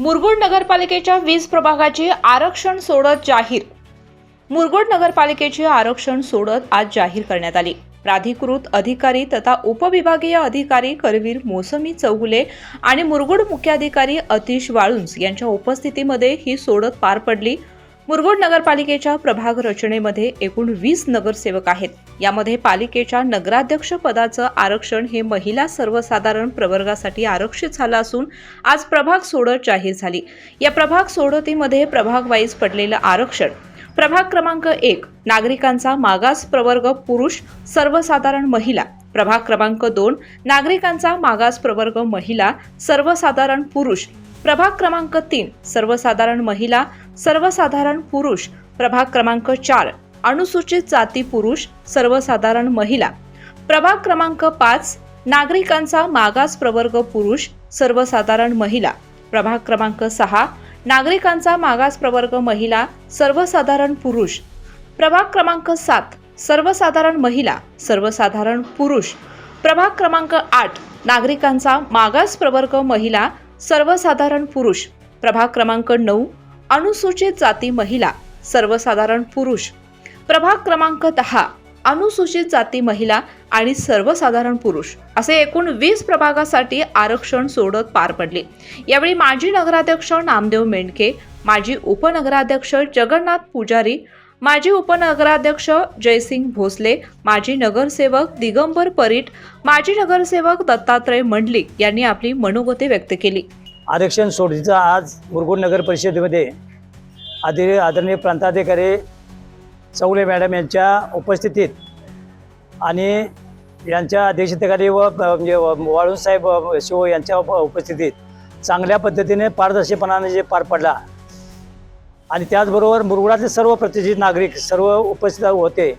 मुरगुड नगरपालिकेच्या वीज प्रभागाची आरक्षण सोडत जाहीर. मुरगुड नगरपालिकेची आरक्षण सोडत आज जाहीर करण्यात आली. प्राधिकृत अधिकारी तथा उपविभागीय अधिकारी करवीर मोसमी चौगुले आणि मुरगुड मुख्याधिकारी अतिश वाळुंज यांच्या उपस्थितीमध्ये ही सोडत पार पडली. मुरगुड नगरपालिकेच्या प्रभाग रचनेमध्ये एकूण वीस नगरसेवक आहेत. यामध्ये पालिकेच्या नगराध्यक्ष पदाचं आरक्षण हे महिला सर्वसाधारण प्रवर्गासाठी आरक्षित झालं असून आज प्रभाग सोडत जाहीर झाली. या प्रभाग सोडतीमध्ये प्रभाग वाईज पडलेलं आरक्षण. प्रभाग क्रमांक एक नागरिकांचा मागास प्रवर्ग पुरुष सर्वसाधारण महिला. प्रभाग क्रमांक दोन नागरिकांचा मागास प्रवर्ग महिला सर्वसाधारण पुरुष. प्रभाग क्रमांक तीन सर्वसाधारण महिला सर्वसाधारण पुरुष. प्रभाग क्रमांक चार अनुसूचित जाती पुरुष सर्वसाधारण महिला. प्रभाग क्रमांक पाच नागरिकांचा मागास प्रवर्ग पुरुष सर्वसाधारण महिला. प्रभाग क्रमांक सहा नागरिकांचा मागास प्रवर्ग महिला सर्वसाधारण पुरुष. प्रभाग क्रमांक सात सर्वसाधारण महिला सर्वसाधारण पुरुष. प्रभाग क्रमांक आठ नागरिकांचा मागास प्रवर्ग महिला सर्वसाधारण पुरुष प्रभाग क्रमांक नऊ अनुसूचित जाती महिला सर्वसाधारण पुरुष. प्रभाग क्रमांक दहा अनुसूचित जाती महिला आणि सर्वसाधारण पुरुष. असे एकूण वीस प्रभागासाठी आरक्षण सोडत पार पडले. यावेळी माजी नगराध्यक्ष नामदेव मेंढके माजी उपनगराध्यक्ष जगन्नाथ पुजारी माजी उपनगराध्यक्ष जयसिंग भोसले माजी नगरसेवक दिगंबर परीट माजी नगरसेवक दत्तात्रय मंडलिक यांनी आपली मनोगते व्यक्त केली. आरक्षण सोडतीचा आज मुरगुड नगर परिषदेमध्ये आदि आदरणीय प्रांताधिकारी चौले मॅडम यांच्या उपस्थितीत आणि यांच्या अध्यक्षतेखाली व म्हणजे वाळूंसाहेब शिव यांच्या उपस्थितीत चांगल्या पद्धतीने पारदर्शकपणाने जे पार पडला आणि त्याचबरोबर मुरगुडातले सर्व प्रतिष्ठित नागरिक सर्व उपस्थित होते.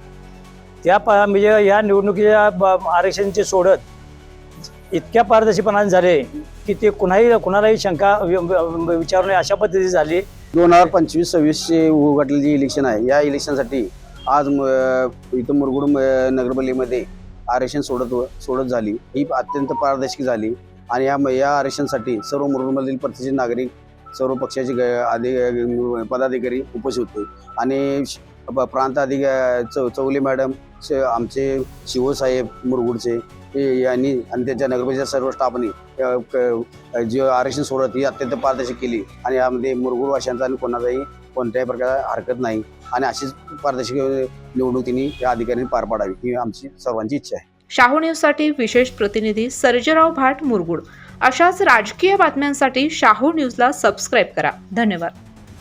त्या पा म्हणजे या निवडणुकीच्या ब- आरक्षणाची सोडत इतक्या पारदर्शीपणाने झाले की ते कुणाही कुणालाही शंका विचारू नये अशा पद्धतीने झाली. दोन हजार पंचवीस सव्वीसचे उघडलेली इलेक्शन आहे. या इलेक्शनसाठी आज इथं मुरगुड म- नगरपालिकेमध्ये आरक्षण सोडत सोडत झाली. ही अत्यंत पारदर्शक झाली. आणि या या आरक्षणसाठी सर्व मुरगुडमधील प्रतिष्ठित नागरिक सर्व पक्षाचे ग- अधि पदाधिकारी उपस्थित होते. आणि श- प्रांत चौ चौले मॅडम आमचे शिवसाहेब मुरगुडचे यांनी आणि त्यांच्या नगरपरिषद सर्व स्टाफनी क- जे आरक्षण सोडत ही अत्यंत पारदर्शक केली. आणि यामध्ये मुरगुड वाशांचा आणि कोणाचाही कोणत्याही प्रकार हरकत नाही. आणि अशीच पारदर्शक निवडणूक तिने या अधिकाऱ्यांनी पार पाडावी ही आमची सर्वांची इच्छा आहे. शाहू न्यूजसाठी विशेष प्रतिनिधी सर्जेराव भाट मुरगुड. अशाच राजकीय बातम्यांसाठी शाहू न्यूजला सबस्क्राईब करा. धन्यवाद.